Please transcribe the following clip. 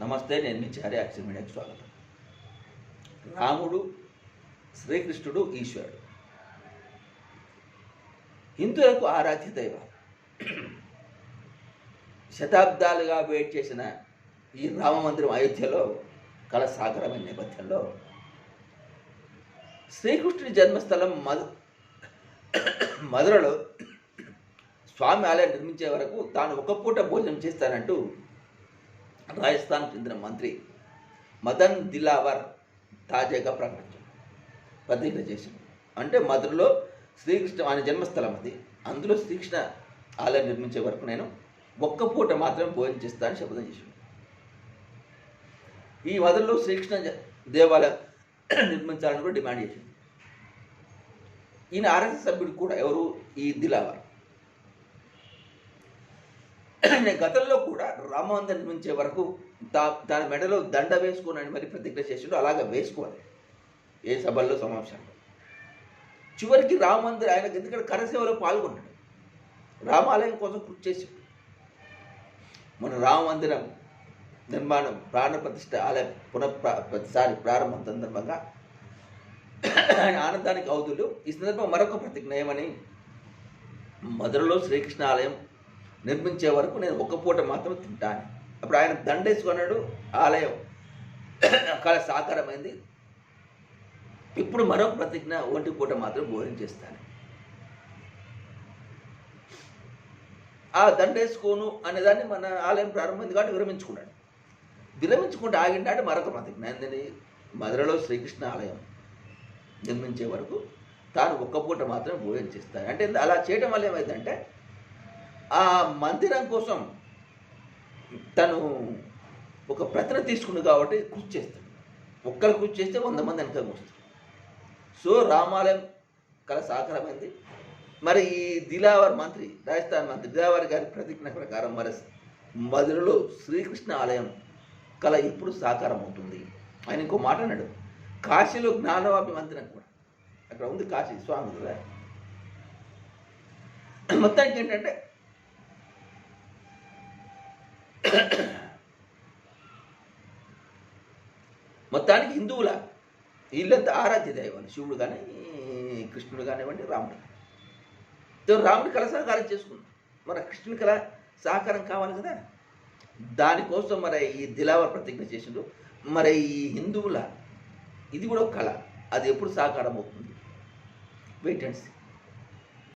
నమస్తే నేను మీ చారి యాక్షన్ మీడియాకి స్వాగతం. రాముడు శ్రీకృష్ణుడు ఈశ్వరుడు. హిందువులకు ఆరాధ్య దైవం. శతాబ్దాలుగా వెయిట్ చేసిన ఈ రామ మందిరం అయోధ్యలో కల సాగరమైన నేపథ్యంలో శ్రీకృష్ణుడి జన్మస్థలం మధు మధురలో స్వామి ఆలయం నిర్మించే వరకు తాను ఒక పూట భోజనం చేస్తానంటూ రాజస్థాన్ చెందిన మంత్రి మదన్ దిలావర్ తాజాగా ప్రకటించారు. ప్రతిజ్ఞ చేశారు. అంటే మధురలో శ్రీకృష్ణ ఆయన జన్మస్థలం అది. అందులో శ్రీకృష్ణ ఆలయం నిర్మించే వరకు నేను ఒక్క పూట మాత్రమే భోజనం చేస్తానని శపథం చేశాను. ఈ మధురలో శ్రీకృష్ణ దేవాలయం నిర్మించాలని కూడా డిమాండ్ చేశాను. ఈయన ఆర్ఎస్ఎస్ సభ్యుడు కూడా ఎవరు? ఈ దిలావర్. నేను గతంలో కూడా రామమందిరం నుంచే వరకు దా దాని మెడలో దండ వేసుకోనని మరి ప్రతిజ్ఞ చేసిండు అలాగ వేసుకోవాలి ఏ సభల్లో సమావేశాలు చివరికి రామమందిరం ఆయన ఎందుకంటే కరసేవలో పాల్గొన్నాడు. రామాలయం కోసం కృషి చేసి మన రామమందిరం నిర్మాణం ప్రాణ ప్రతిష్ఠ ఆలయం పునఃప్రా ప్రతిసారి ప్రారంభం సందర్భంగా ఆయన ఆనందానికి అవుతులు ఈ సందర్భం మరొక ప్రతిజ్ఞ ఏమని? మధురలో శ్రీకృష్ణ ఆలయం నిర్మించే వరకు నేను ఒక పూట మాత్రం తింటాను. అప్పుడు ఆయన దండేసుకున్నాడు ఆలయం కళ సాకారమైంది. ఇప్పుడు మరో ప్రతిజ్ఞ ఒంటి పూట మాత్రం భోజనం చేస్తాను. ఆ దండేసుకోను అనేదాన్ని మన ఆలయం ప్రారంభమైంది కాబట్టి విరమించుకున్నాడు. విరమించుకుంటే ఆగిండాడు మరొక ప్రతిజ్ఞ ఏంటని మధురలో శ్రీకృష్ణ ఆలయం నిర్మించే వరకు తాను ఒక్క పూట మాత్రం భోజనం చేస్తాను. అంటే అలా చేయడం వల్ల ఏమైందంటే ఆ మందిరం కోసం తను ఒక ప్రతిన తీసుకుంది కాబట్టి కృషి చేస్తాడు. ఒక్కరు కృషి చేస్తే వంద మంది వెనక వస్తారు. సో రామాలయం కల సాకారమైంది. మరి ఈ దిలావర్ మంత్రి రాజస్థాన్ మంత్రి దిలావర్ గారి ప్రతిజ్ఞ ప్రకారం మరి మధురలో శ్రీకృష్ణ ఆలయం కళ ఎప్పుడు సాకారం అవుతుంది ఆయన ఇంకో మాట అన్నాడు. కాశీలో జ్ఞానవాపి మందిరం కూడా. అక్కడ ఉంది కాశీ స్వామి మొత్తానికి ఏంటంటే మొత్తానికి హిందువుల వీళ్ళంతా ఆరాధ్య దైవాలు శివుడు కానీ కృష్ణుడు కానివ్వండి రాముడు కానీ. రాముడి కళ సహకారం చేసుకున్నాం మరి కృష్ణుని కళ సహకారం కావాలి కదా? దానికోసం మరి ఈ దిలావర్ ప్రతిజ్ఞ చేసిండు మరి ఈ హిందువుల ఇది కూడా ఒక కళ. అది ఎప్పుడు సహకారం అవుతుంది? Wait and see